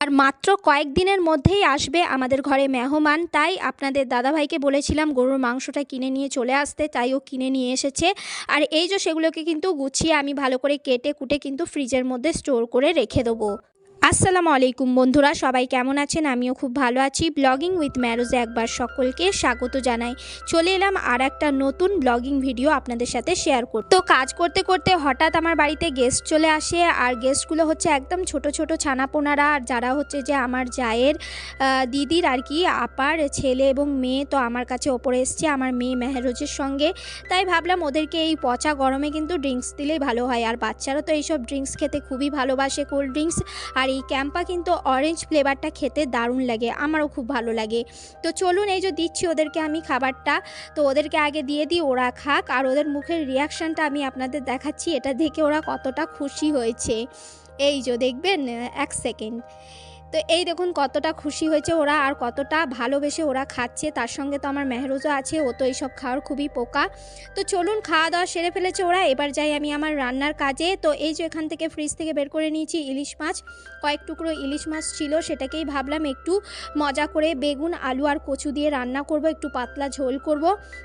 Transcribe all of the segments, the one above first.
আর মাত্র কয়েকদিনের মধ্যেই আসবে আমাদের ঘরে মেহমান। তাই আপনাদের দাদাভাইকে বলেছিলাম গরুর মাংসটা কিনে নিয়ে চলে আসতে, তাই ও কিনে নিয়ে এসেছে। আর এই যে সেগুলোকে কিন্তু গুছিয়ে আমি ভালো করে কেটে কুটে কিন্তু ফ্রিজের মধ্যে স্টোর করে রেখে দেবো। আসসালামু আলাইকুম বন্ধুরা, সবাই কেমন আছেন? আমিও খুব ভালো আছি। ব্লগিং উইথ ম্যারোজে একবার সকলকে স্বাগত জানাই। চলে এলাম আর একটা নতুন ব্লগিং ভিডিও আপনাদের সাথে শেয়ার করতে। তো কাজ করতে করতে হঠাৎ আমার বাড়িতে গেস্ট চলে আসে, আর গেস্টগুলো হচ্ছে একদম ছোট ছোট ছানাপোনারা, আর যারা হচ্ছে যে আমার জায়ের দিদির আর কি আপার ছেলে এবং মেয়ে তো আমার কাছে ওপরে এসছে, আমার মেয়ে মেহরোজের সঙ্গে। তাই ভাবলাম ওদেরকে এই পচা গরমে কিন্তু ড্রিঙ্কস দিলেই ভালো হয়। আর বাচ্চারা তো এইসব ড্রিঙ্কস খেতে খুবই ভালোবাসে কোল্ড ড্রিঙ্কস আর এই ক্যাম্পা কিন্তু অরেঞ্জ ফ্লেভারটা খেতে দারুণ লাগে, আমারও খুব ভালো লাগে। তো চলুন এই যে দিচ্ছি ওদেরকে আমি খাবারটা, তো ওদেরকে আগে দিয়ে দিই, ওরা খাক, আর ওদের মুখের রিয়াকশানটা আমি আপনাদের দেখাচ্ছি, এটা দেখে ওরা কতটা খুশি হয়েছে। এই যে দেখবেন, এক সেকেন্ড তো এই দেখুন কতটা খুশি হয়েছে ওরা, আর কতটা ভালোবেসে ওরা খাচ্ছে, তার সঙ্গে তো আমার মেহরোজও আছে, ও তো এইসব খাওয়ার খুবই পোকা। তো চলুন খাওয়া দাওয়া সেরে ফেলেছে ওরা, এবার যাই আমি আমার রান্নার কাজে। তো এই যে এখান থেকে ফ্রিজ থেকে বের করে নিয়েছি ইলিশ মাছ কয়েক টুকরো ইলিশ মাছ ছিল, সেটাকেই ভাবলাম একটু মজা করে বেগুন, আলু আর কচু দিয়ে রান্না করব, একটু পাতলা ঝোল করব।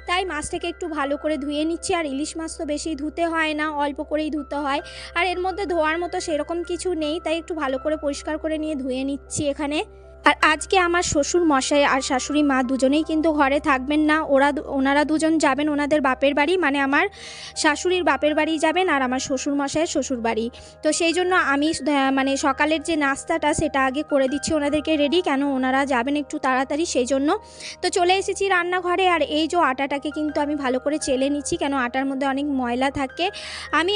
তাই মাছটাকে একটু ভালো করে ধুয়ে নিচ্ছি, আর ইলিশ মাছ তো বেশি ধুতে হয় না, অল্প করেই ধুতে হয়। আর এর মধ্যে ধোয়ার মতো সেরকম কিছু নেই, তাই একটু ভালো করে পরিষ্কার করে নিয়ে ধুয়ে নিচ্ছি এখানে। আর আজকে আমার শ্বশুর মশাই আর শাশুড়ি মা দুজনেই কিন্তু ঘরে থাকবেন না। ওরা ওনারা দুজন যাবেন ওনাদের বাপের বাড়ি মানে আমার শাশুড়ির বাপের বাড়ি যাবেন আর আমার শ্বশুর মশাইয়ের শ্বশুর বাড়ি। তো সেই জন্য আমি মানে সকালের যে নাস্তাটা সেটা আগে করে দিচ্ছি ওনাদেরকে রেডি কেন ওনারা যাবেন একটু তাড়াতাড়ি সেই জন্য। তো চলে এসেছি রান্নাঘরে আর এই যে আটাটাকে কিন্তু আমি ভালো করে চেলে নিচ্ছি, কেন আটার মধ্যে অনেক ময়লা থাকে। আমি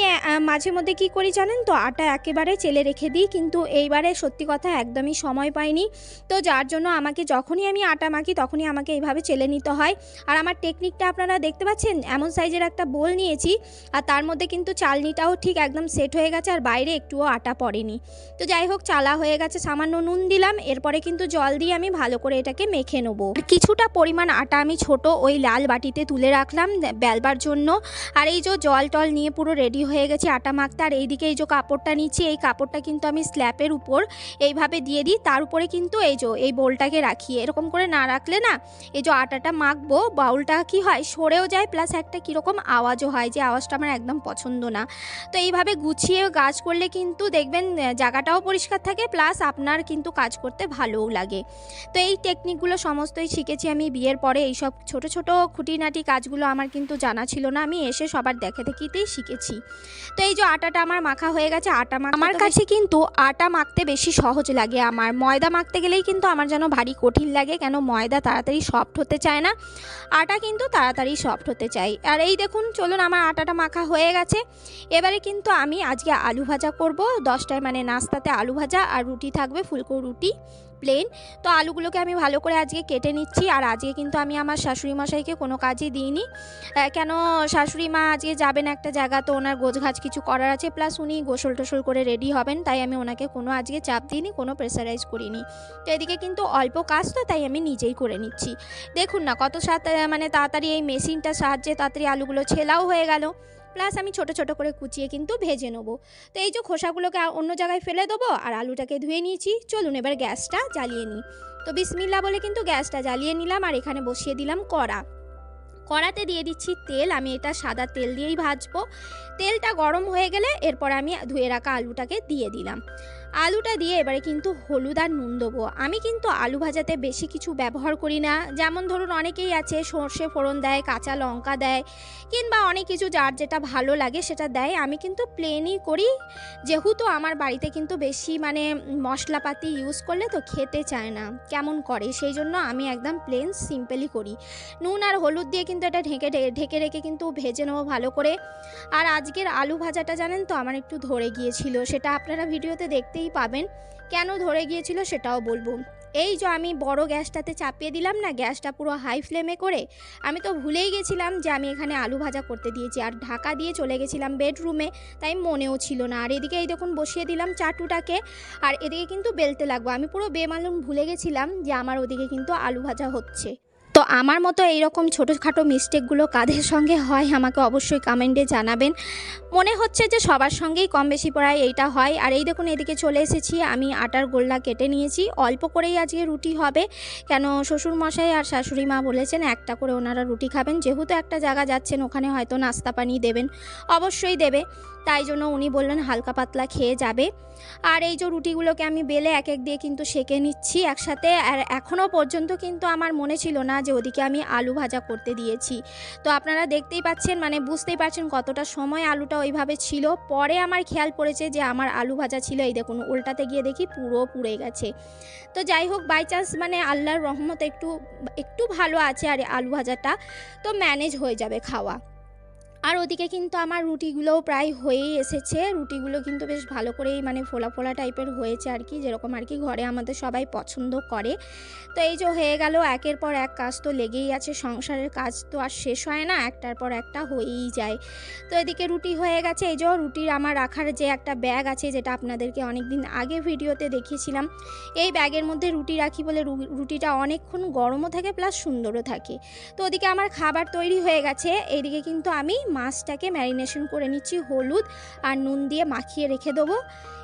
মাঝে মধ্যে কি করি জানেন তো, আটা একেবারে চেলে রেখে দিই, কিন্তু এইবারে সত্যি কথা একদমই সময় পাইনি। তো যার জন্য আমাকে যখনই আমি আটা মাখি, তখনই আমাকে এইভাবে চেলে নিতে হয়। আর আমার টেকনিকটা আপনারা দেখতে পাচ্ছেন, এমন সাইজের একটা বোল নিয়েছি, আর তার মধ্যে কিন্তু চালনিটাও ঠিক একদম সেট হয়ে গেছে, আর বাইরে একটুও আটা পড়েনি। তো যাই হোক, চালা হয়ে গেছে, সামান্য নুন দিলাম, এরপরে কিন্তু জল দিয়ে আমি ভালো করে এটাকে মেখে নেব। কিছুটা পরিমাণ আটা আমি ছোট ওই লাল বাটিতে তুলে রাখলাম বেলবার জন্য। আর এই যে জল টল নিয়ে পুরো রেডি হয়ে গেছে আটা মাখতে, আর এইদিকে এই যে কাপড়টা নিচ্ছি, এই কাপড়টা কিন্তু আমি স্ল্যাপের উপর এইভাবে দিয়ে দিই, তার উপরে কিন্তু এই যে এই বোলটাকে রাখি। এরকম করে না রাখলে না এই যে আটাটা মাখবো বাউলটা কি হয় সরেও যায় প্লাস একটা কীরকম আওয়াজও হয় যে আওয়াজটা আমার একদম পছন্দ না। তো এইভাবে গুছিয়ে কাজ করলে কিন্তু দেখবেন জায়গাটাও পরিষ্কার থাকে প্লাস আপনার কিন্তু কাজ করতে ভালোও লাগে। তো এই টেকনিকগুলো সমস্তই শিখেছি আমি বিয়ের পরে। এইসব ছোট ছোট খুঁটিনাটি কাজগুলো আমার কিন্তু জানা ছিল না আমি এসে সবার দেখে দেখিতেই শিখেছি। তো এই যে আটাটা আমার মাখা হয়ে গেছে আটা আমার কাছে কিন্তু আটা মাখতে বেশি সহজ লাগে আমার। ময়দা মাখতে গেলেই কিন্তু আমার যেন ভারী কঠিন লাগে, কেন ময়দা তাড়াতাড়ি সফট হতে চায় না? আটা কিন্তু তাড়াতাড়ি সফট হতে চাই। আর এই দেখুন, চলুন আমার আটাটা মাখা হয়ে গেছে। এবারে কিন্তু আমি আজকে আলু ভাজা করব। দশটায় মানে নাস্তাতে আলু ভাজা আর রুটি থাকবে ফুলকো রুটি। প্লেন তো আলুগুলোকে আমি ভালো করে আজকে কেটে নিচ্ছি আর আজকে কিন্তু আমি আমার শাশুড়ি মশাইকে কোনো কাজই দিইনি। কেন শাশুড়ি মা আজকে যাবেন একটা জায়গা তো ওনার গোছগাছ কিছু করার আছে, প্লাস উনি গোসল টোসল করে রেডি হবেন, তাই আমি ওনাকে কোনো আজকে চাপ দিইনি, কোনো প্রেসারাইজ করিনি। তো এদিকে কিন্তু অল্প কাজ তো, তাই আমি নিজেই করে নিচ্ছি। দেখুন না, কত সাথে মানে তাড়াতাড়ি এই মেশিনটার সাহায্যে তাড়াতাড়ি আলুগুলো ছেলাও হয়ে গেল। প্লাস আমি ছোট ছোট করে কুচিয়ে কিন্তু ভেজে নেব। তো এই যে খোসাগুলোকে অন্য জায়গায় ফেলে দেবো আর আলুটাকে ধুয়ে নিয়েছি। চলুন এবার গ্যাসটা জ্বালিয়ে নিই। তো বিসমিল্লা বলে কিন্তু গ্যাসটা জ্বালিয়ে নিলাম আর এখানে বসিয়ে দিলাম কড়া। কড়াতে দিয়ে দিচ্ছি তেল, আমি এটা সাদা তেল দিয়েই ভাজবো। তেলটা গরম হয়ে গেলে এরপর আমি ধুয়ে রাখা আলুটাকে দিয়ে দিলাম। আলুটা দিয়ে এবারে কিন্তু হলুদ আর নুন দেবো। আমি কিন্তু আলু ভাজাতে বেশি কিছু ব্যবহার করি না। যেমন ধরুন অনেকেই আছে, সর্ষে ফোড়ন দেয়, কাঁচা লঙ্কা দেয়, কিংবা অনেক কিছু যার যেটা ভালো লাগে সেটা দেয়। আমি কিন্তু প্লেনই করি। যেহেতু আমার বাড়িতে কিন্তু বেশি মানে মশলাপাতি ইউজ করলে তো খেতে চায় না, কেমন করে? সেই জন্য আমি একদম প্লেন সিম্পলই করি। নুন আর হলুদ দিয়ে কিন্তু এটা ঢেকে ঢেকে রেখে কিন্তু ভেজে নেব ভালো করে। আর আজকের আলু ভাজাটা জানেন তো, আমার একটু ধরে গিয়েছিল। সেটা আপনারা ভিডিওতে দেখতেই পাবেন কেন ধরে গিয়েছিল সেটাও বলব। এই যে আমি বড় গ্যাসটাতে চাপিয়ে দিলাম না, গ্যাসটা পুরো হাই ফ্লেমে করে আমি তো ভুলেই গেছিলাম যে আমি এখানে আলু ভাজা করতে দিয়েছি আর ঢাকা দিয়ে চলে গেছিলাম বেডরুমে, তাই মনেও ছিল না। আর এদিকে এই দেখুন বসিয়ে দিলাম চাটুটাকে, আর এদিকে কিন্তু বেলতে লাগবো। আমি পুরো বেমালুম ভুলে গেছিলাম যে আমার ওদিকে কিন্তু আলু ভাজা হচ্ছে। তো আমার মতো এইরকম ছোটোখাটো মিস্টেকগুলো কাদের সঙ্গে হয় আমাকে অবশ্যই কমেন্টে জানাবেন। মনে হচ্ছে যে সবার সঙ্গেই কম বেশি প্রায় এইটা হয়। আর এই দেখুন, এদিকে চলে এসেছি। আমি আটার গোল্লা কেটে নিয়েছি। অল্প করেই আজকে রুটি হবে। কেন শ্বশুর মশাই আর শাশুড়ি মা বলেছেন, একটা করে ওনারা রুটি খাবেন। যেহেতু একটা জায়গা যাচ্ছেন, ওখানে হয়তো নাস্তা পানি দেবেন। অবশ্যই দেবে। তাই জন্য উনি বললেন, হালকা পাতলা খেয়ে যাবে। আর এই যে রুটিগুলোকে আমি বেলে এক এক দিয়ে কিন্তু সেকে নিচ্ছি একসাথে। আর এখনও পর্যন্ত কিন্তু আমার মনে ছিল না যে ওদিকে আমি আলু ভাজা করতে দিয়েছি। তো আপনারা দেখতেই পাচ্ছেন মানে বুঝতেই পারছেন কতটা সময় আলুটা ওইভাবে ছিল। পরে আমার খেয়াল পড়েছে যে আমার আলু ভাজা ছিল। এই দেখুন, উল্টাতে গিয়ে দেখি পুরো পুড়ে গেছে। তো যাই হোক বাই চান্স মানে আল্লাহর রহমত একটু একটু ভালো আছে আর আলু ভাজাটা। তো ম্যানেজ হয়ে যাবে খাওয়া। আর ওদিকে কিন্তু আমার রুটিগুলোও প্রায় হয়েই এসেছে। রুটিগুলো কিন্তু বেশ ভালো করেই মানে ফোলা ফোলা টাইপের হয়েছে আর কি, যেরকম আর কি ঘরে আমাদের সবাই পছন্দ করে। তো এই যে হয়ে গেল, একের পর এক কাজ তো লেগেই আছে, সংসারের কাজ তো আর শেষ হয় না, একটার পর একটা হয়েই যায়। তো এদিকে রুটি হয়ে গেছে, এই যে রুটির আমার রাখার যে একটা ব্যাগ আছে, যেটা আপনাদেরকে অনেক দিন আগে ভিডিওতে দেখিয়েছিলাম, এই ব্যাগের মধ্যে রুটি রাখি বলে রুটিটা অনেকক্ষণ গরমও থাকে, প্লাস সুন্দরও থাকে। তো ওদিকে আমার খাবার তৈরি হয়ে গেছে এদিকে কিন্তু আমি মাছটাকে ম্যারিনেশন করে নিচ্ছি হলুদ আর নুন দিয়ে মাখিয়ে রেখে দেবো।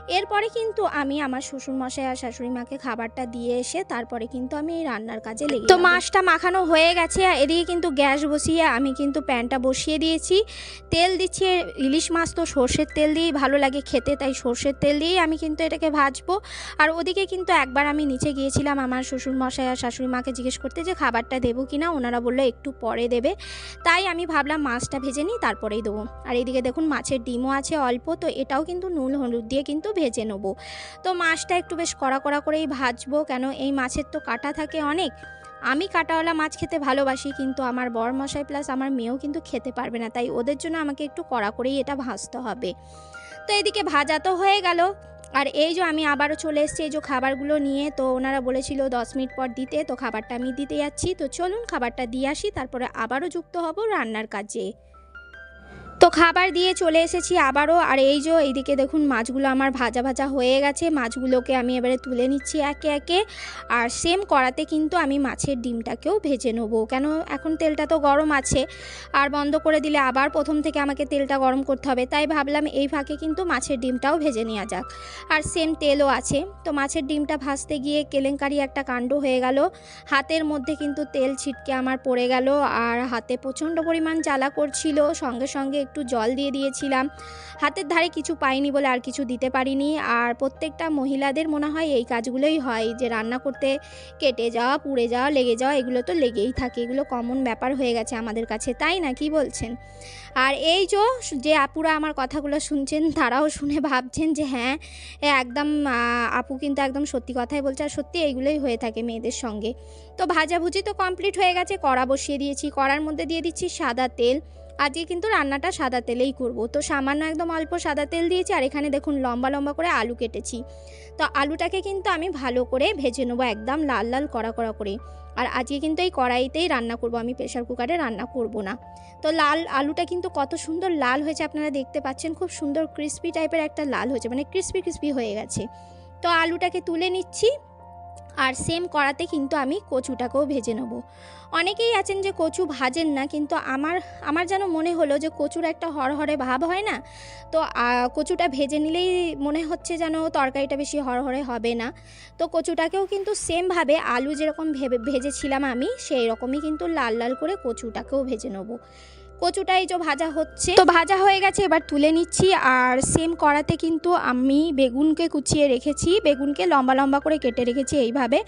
এরপরে কিন্তু আমি আমার শ্বশুর মশাই আর শাশুড়ি মাকে খাবারটা দিয়ে এসে তারপরে কিন্তু আমি এই রান্নার কাজে লেগে তো মাছটা মাখানো হয়ে গেছে এদিকে কিন্তু গ্যাস বসিয়ে আমি কিন্তু প্যানটা বসিয়ে দিয়েছি। তেল দিচ্ছি ইলিশ মাছ তো সর্ষের তেল দিয়েই ভালো লাগে খেতে তাই সর্ষের তেল দিয়েই আমি কিন্তু এটাকে ভাজবো। আর ওদিকে কিন্তু একবার আমি নিচে গিয়েছিলাম আমার শ্বশুর মশাই আর শাশুড়ি মাকে জিজ্ঞেস করতে যে খাবারটা দেবো কি না? ওনারা বলল একটু পরে দেবে। তাই আমি ভাবলাম মাছটা ভেজে নিই তারপরেই দেবো। আর এদিকে দেখুন মাছের ডিমও আছে অল্প তো এটাও কিন্তু নুন হলুদ দিয়ে কিন্তু ভেজে নেব। তো মাছটা একটু বেশ কড়া কড়া করেই ভাজবো, কেন এই মাছের তো কাটা থাকে অনেক। আমি কাটাওয়ালা মাছ খেতে ভালোবাসি, কিন্তু আমার বর মশাই প্লাস আমার মেয়েও কিন্তু খেতে পারবে না, তাই ওদের জন্য আমাকে একটু কড়া করেই এটা ভাজতে হবে। তো এদিকে ভাজা তো হয়ে গেল। আর এই যে আমি আবারও চলে এসেছি, এই যে খাবারগুলো নিয়ে, তো ওনারা বলেছিল দশ মিনিট পর দিতে, তো খাবারটা আমি দিতে যাচ্ছি। তো চলুন খাবারটা দিয়ে আসি, তারপরে আবারও যুক্ত হব রান্নার কাজে। তো খাবার দিয়ে চলে এসেছি আবারও। আর এই যে এইদিকে দেখুন, মাছগুলো আমার ভাজা ভাজা হয়ে গেছে। মাছগুলোকে আমি এবারে তুলে নিচ্ছি একে একে। আর সেম করাতে কিন্তু আমি মাছের ডিমটাকেও ভেজে নেব। কেন, এখন তেলটা তো গরম আছে। আর বন্ধ করে দিলে আবার প্রথম থেকে আমাকে তেলটা গরম করতে হবে। তাই ভাবলাম এই ফাঁকে কিন্তু মাছের ডিমটাও ভেজে নেওয়া যাক। আর সেম তেলও আছে। তো মাছের ডিমটা ভাজতে গিয়ে কেলেঙ্কারি একটা কাণ্ড হয়ে গেল। হাতের মধ্যে কিন্তু তেল ছিটকে আমার পড়ে গেল। আর হাতে প্রচণ্ড পরিমাণ জ্বালা করছিল। সঙ্গে সঙ্গে একটু জল দিয়ে দিয়েছিলাম। হাতের ধারে কিছু পাইনি বলে আর কিছু দিতে পারিনি। আর প্রত্যেকটা মহিলাদের মনে হয় এই কাজগুলোই হয় যে রান্না করতে কেটে যাওয়া, পুড়ে যাওয়া, লেগে যাওয়া, এগুলো তো লেগেই থাকে। এগুলো কমন ব্যাপার হয়ে গেছে আমাদের কাছে, তাই না? কি বলছেন? আর এই যে যে আপুরা আমার কথাগুলো শুনছেন, তারাও শুনে ভাবছেন যে হ্যাঁ একদম আপু কিন্তু একদম সত্যি কথাই বলছে। আর সত্যি এইগুলোই হয়ে থাকে মেয়েদের সঙ্গে। তো ভাজাভুজি তো কমপ্লিট হয়ে গেছে। কড়া বসিয়ে দিয়েছি। কড়ার মধ্যে দিয়ে দিচ্ছি সাদা তেল। আজকে কিন্তু রান্নাটা সাদা তেলেই করব। তো সামান্য একদম অল্প সাদা তেল দিয়েছি আর এখানে দেখুন লম্বা লম্বা করে আলু কেটেছি। তো আলুটাকে কিন্তু আমি ভালো করে ভেজে নেব একদম লাল লাল কড়া কড়া করে। আর আজকে কিন্তু এই কড়াইতেই রান্না করব, আমি প্রেশার কুকারে রান্না করব না। তো লাল আলুটা কিন্তু কত সুন্দর লাল হয়েছে আপনারা দেখতে পাচ্ছেন, খুব সুন্দর ক্রিস্পি টাইপের একটা লাল হয়েছে মানে ক্রিস্পি ক্রিস্পি হয়ে গেছে। তো আলুটাকে তুলে নিচ্ছি। আর সেম কড়াতে কিন্তু আমি কচুটাকেও ভেজে নেব। অনেকেই আছেন যে কচু ভাজেন না, কিন্তু আমার আমার যেন মনে হলো যে কচুর একটা হরহরে ভাব হয় না, তো কচুটা ভেজে নিলেই মনে হচ্ছে যেন তরকারিটা বেশি হরহরে হবে না। তো কচুটাকেও কিন্তু সেমভাবে আলু যেরকম ভেবে, ভেজেছিলাম আমি সেই রকমই কিন্তু লাল লাল করে কচুটাকেও ভেজে নেব। কচুটা এই যে ভাজা হচ্ছে। তো ভাজা হয়ে গেছে, এবার তুলে নিচ্ছি। আর সেম কড়াতে কিন্তু আমি বেগুনকে কুচিয়ে রেখেছি। বেগুনকে লম্বা লম্বা করে কেটে রেখেছি এইভাবে।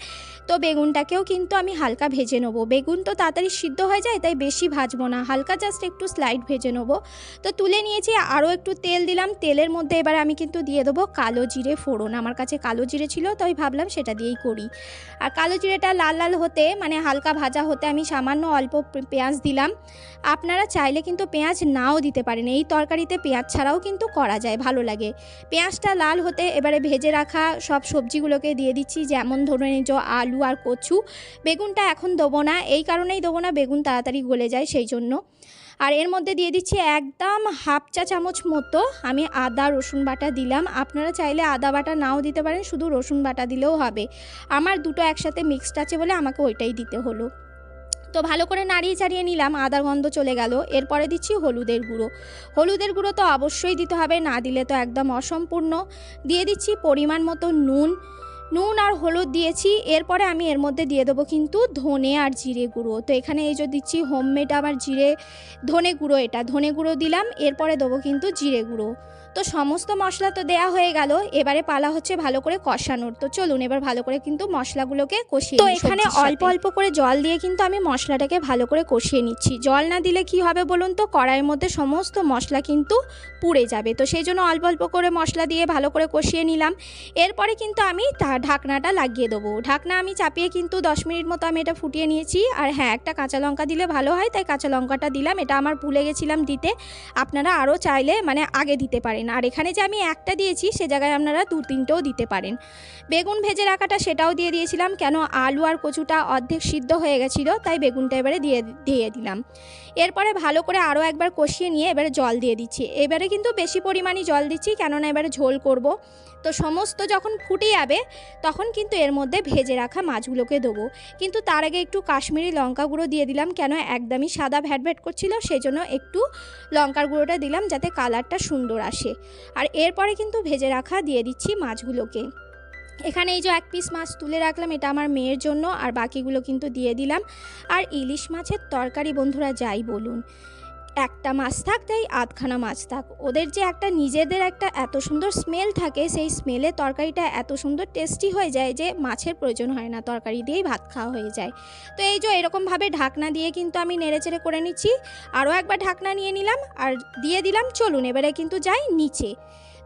তো বেগুনটাকেও কিন্তু আমি হালকা ভেজে নেব। বেগুন তো তাড়াতাড়ি সিদ্ধ হয়ে যায়, তাই বেশি ভাজবো না। হালকা জাস্ট একটু স্লাইড ভেজে নেব। তো তুলে নিয়েছি, আরও একটু তেল দিলাম। তেলের মধ্যে এবার আমি কিন্তু দিয়ে দেবো কালো জিরে ফোড়ন। আমার কাছে কালো জিরে ছিল তাই ভাবলাম সেটা দিয়েই করি। আর কালো জিরেটা লাল লাল হতে মানে হালকা ভাজা হতে আমি সামান্য অল্প পেঁয়াজ দিলাম। আপনারা চাইলে কিন্তু পেঁয়াজ নাও দিতে পারেন। এই তরকারিতে পেঁয়াজ ছাড়াও কিন্তু করা যায়, ভালো লাগে। পেঁয়াজটা লাল হতে এবারে ভেজে রাখা সব সবজিগুলোকে দিয়ে দিচ্ছি, যেমন ধরে নিজ আলু আর কচু। বেগুনটা এখন দেবো না, এই কারণেই দেবো না, বেগুন তাড়াতাড়ি গলে যায় সেই জন্য। আর এর মধ্যে দিয়ে দিচ্ছি একদম হাফ চা চামচ মতো আমি আদা, রসুন বাটা দিলাম। আপনারা চাইলে আদা বাটা নাও দিতে পারেন, শুধু রসুন বাটা দিলেও হবে। আমার দুটো একসাথে মিক্সড আছে বলে আমাকে ওইটাই দিতে হলো। তো ভালো করে নাড়িয়ে চাড়িয়ে নিলাম, আদার গন্ধ চলে গেল। এরপরে দিচ্ছি হলুদের গুঁড়ো। হলুদের গুঁড়ো তো অবশ্যই দিতে হবে, না দিলে তো একদম অসম্পূর্ণ। দিয়ে দিচ্ছি পরিমাণ মতো নুন। নুন আর হলুদ দিয়েছি, এরপরে আমি এর মধ্যে দিয়ে দেবো কিন্তু ধনে আর জিরে গুঁড়ো। তো এখানে এই যে দিচ্ছি হোমমেড আমার জিরে, ধনে গুঁড়ো এটা। ধনে গুঁড়ো দিলাম, এরপরে দেবো কিন্তু জিরে গুঁড়ো। তো সমস্ত মশলা তো দেয়া হয়ে গেল এবারে পালা হচ্ছে ভালো করে কষানোর। তো চলুন এবার ভালো করে কিন্তু মশলাগুলোকে কষিয়ে তো এখানে অল্প অল্প করে জল দিয়ে কিন্তু আমি মশলাটাকে ভালো করে কষিয়ে নিচ্ছি। জল না দিলে কি হবে বলুন তো? কড়াইয়ের মধ্যে সমস্ত মশলা কিন্তু পুড়ে যাবে। তো সেই জন্য অল্প অল্প করে মশলা দিয়ে ভালো করে কষিয়ে নিলাম। এরপরে কিন্তু আমি তা- ঢাকনাটা লাগিয়ে দেবো। ঢাকনা আমি চাপিয়ে কিন্তু দশ মিনিট মতো আমি এটা ফুটিয়ে নিয়েছি। আর হ্যাঁ একটা কাঁচা লঙ্কা দিলে ভালো হয় তাই কাঁচা লঙ্কাটা দিলাম। এটা আমার ভুলে গেছিলাম দিতে। আপনারা আরও চাইলে মানে আগে দিতে পারেন। আর এখানে যে আমি একটা দিয়েছি, সে জায়গায় আপনারা দু তিনটেও দিতে পারেন। বেগুন ভেজে রাখাটা সেটাও দিয়ে দিয়েছিলাম, কেন আলু আর কচুটা অর্ধেক সিদ্ধ হয়ে গেছিল, তাই বেগুনটা এবারে দিয়ে দিয়ে দিলাম। এরপরে ভালো করে আরও একবার কষিয়ে নিয়ে এবারে জল দিয়ে দিচ্ছি। এবারে কিন্তু বেশি পরিমাণে জল দিচ্ছি, কেননা এবারে ঝোল করব। তো সমস্ত যখন ফুটে যাবে, তখন কিন্তু এর মধ্যে ভেজে রাখা মাছগুলোকে দেবো। কিন্তু তার আগে একটু কাশ্মীরি লঙ্কা গুঁড়ো দিয়ে দিলাম, কেন একদমই সাদা ভ্যাট ভ্যাট করছিল সেই জন্য একটু লঙ্কার গুঁড়োটা দিলাম, যাতে কালারটা সুন্দর আসে। আর এরপরে কিন্তু ভেজে রাখা দিয়ে দিচ্ছি মাছগুলোকে। এখানে এই যে এক পিস মাছ তুলে রাখলাম, এটা আমার মেয়ের জন্য, আর বাকিগুলো কিন্তু দিয়ে দিলাম। আর ইলিশ মাছের তরকারি বন্ধুরা, যাই বলুন। একটা মাছ থাক, তাই আধখানা মাছ থাক। ওদের যে একটা নিজেদের একটা এত সুন্দর স্মেল থাকে, সেই স্মেলে তরকারিটা এত সুন্দর টেস্টি হয়ে যায় যে মাছের প্রয়োজন হয় না, তরকারি দিয়েই ভাত খাওয়া হয়ে যায়। তো এই যে এরকমভাবে ঢাকনা দিয়ে কিন্তু আমি নেড়েচেড়ে করে নিচ্ছি। আরও একবার ঢাকনা নিয়ে নিলাম, আর দিয়ে দিলাম, চলুন, এবারে কিন্তু যাই নিচে।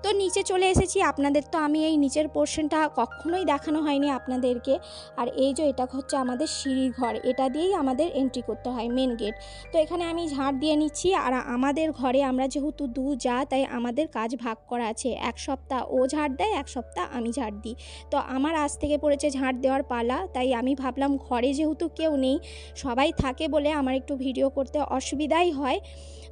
তো নিচে চলে এসেছি। আপনাদের তো আমি এই নিচের পোর্শনটা কখনোই দেখানো হয়নি আপনাদেরকে। আর এই যে এটা হচ্ছে আমাদের সিঁড়ির ঘর, এটা দিয়েই আমাদের এন্ট্রি করতে হয় মেন গেট তো এখানে আমি ঝাড় দিয়ে নিচ্ছি আর আমাদের ঘরে আমরা যেহেতু দু যা, তাই আমাদের কাজ ভাগ করা আছে। এক সপ্তাহ ও ঝাড় দেয়, এক সপ্তাহ আমি ঝাড় দিই। তো আমার আজ থেকে পড়েছে ঝাড় দেওয়ার পালা, তাই আমি ভাবলাম ঘরে যেহেতু কেউ নেই, সবাই থাকে বলে আমার একটু ভিডিও করতে অসুবিধাই হয়।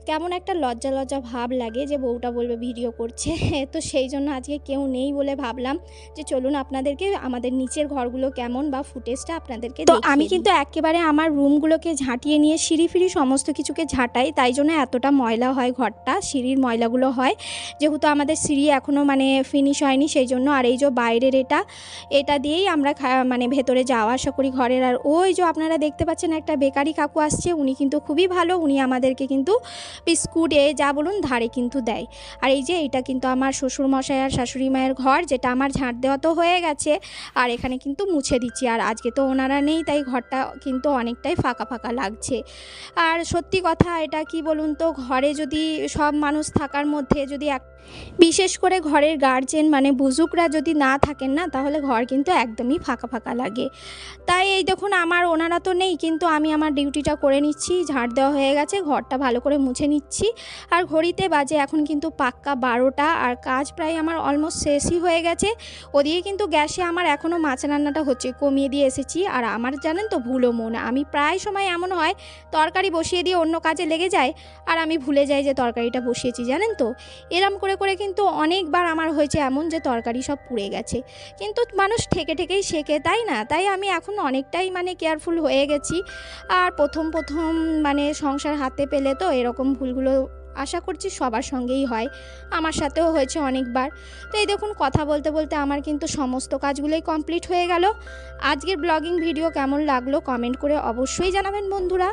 কেমন একটা লজ্জা লজ্জা ভাব লাগে যে বউটা বলবে ভিডিও করছে। তো সেই জন্য আজকে কেউ নেই বলে ভাবলাম যে চলুন আপনাদেরকে আমাদের নিচের ঘরগুলো কেমন বা ফুটেজটা আপনাদেরকে তো আমি কিন্তু একেবারে আমার রুমগুলোকে ঝাঁটিয়ে নিয়ে সিঁড়ি ফিরি সমস্ত কিছুকে ঝাঁটাই তাই জন্য এতটা ময়লা হয় ঘরটা সিঁড়ির ময়লাগুলো হয়। যেহেতু আমাদের সিঁড়ি এখনও মানে ফিনিশ হয়নি সেই জন্য আর এই যে বাইরের এটা এটা দিয়েই আমরা মানে ভেতরে যাওয়া আসা করি ঘরের। আর ওই যে আপনারা দেখতে পাচ্ছেন একটা বেকারি কাকু আসছে উনি কিন্তু খুবই ভালো উনি আমাদেরকে কিন্তু বিস্কুট যা বলুন ধারে কিন্তু দেয়। আর এই যে এটা কিন্তু আমার শ্বশুর মশাই আর শাশুড়ি মায়ের ঘর, যেটা আমার ঝাঁট দেওয়া তো হয়ে গেছে। আর এখানে কিন্তু মুছে দিচ্ছি, আর আজকে তো ওনারা নেই, তাই ঘরটা কিন্তু অনেকটাই ফাঁকা ফাঁকা লাগছে। আর সত্যি কথা এটা কি বলুন তো, ঘরে যদি সব মানুষ থাকার মধ্যে যদি এক, বিশেষ করে ঘরের গার্জেন মানে বুজুকরা যদি না থাকেন না, তাহলে ঘর কিন্তু একদমই ফাঁকা ফাঁকা লাগে। তাই এই দেখুন, আমার ওনারা তো নেই, কিন্তু আমি আমার ডিউটিটা করে নিচ্ছি ঝাড় দেওয়া হয়ে গেছে, ঘরটা ভালো করে মুছে নিচ্ছি। আর ঘড়িতে বাজে এখন কিন্তু পাক্কা বারোটা। আর কাজ প্রায় আমার অলমোস্ট শেষই হয়ে গেছে। ওদিকে কিন্তু গ্যাসে আমার এখনও মাছ রান্নাটা হচ্ছে কমিয়ে দিয়ে এসেছি। আর আমার জানেন তো ভুলো মন। আমি প্রায় সময় এমন হয়, তরকারি বসিয়ে দিয়ে অন্য কাজে লেগে যায়। আর আমি ভুলে যাই যে তরকারিটা বসিয়েছি, জানেন তো? এরম করে করে কিন্তু অনেকবার আমার হয়েছে এমন যে তরকারি সব পুড়ে গেছে। কিন্তু মানুষ ঠেকে ঠেকেই শেখে, তাই না? তাই আমি এখন অনেকটাই মানে কেয়ারফুল হয়ে গেছি। আর প্রথম প্রথম মানে সংসার হাতে পেলে তো এরকম ভুলগুলো আশা করছি সবার সঙ্গেই হয়। আমার সাথেও হয়েছে অনেকবার। তো এই দেখুন, কথা বলতে বলতে আমার কিন্তু সমস্ত কাজগুলোই কমপ্লিট হয়ে গেল। আজকের ব্লগিং ভিডিও কেমন লাগল কমেন্ট করে অবশ্যই জানাবেন বন্ধুরা।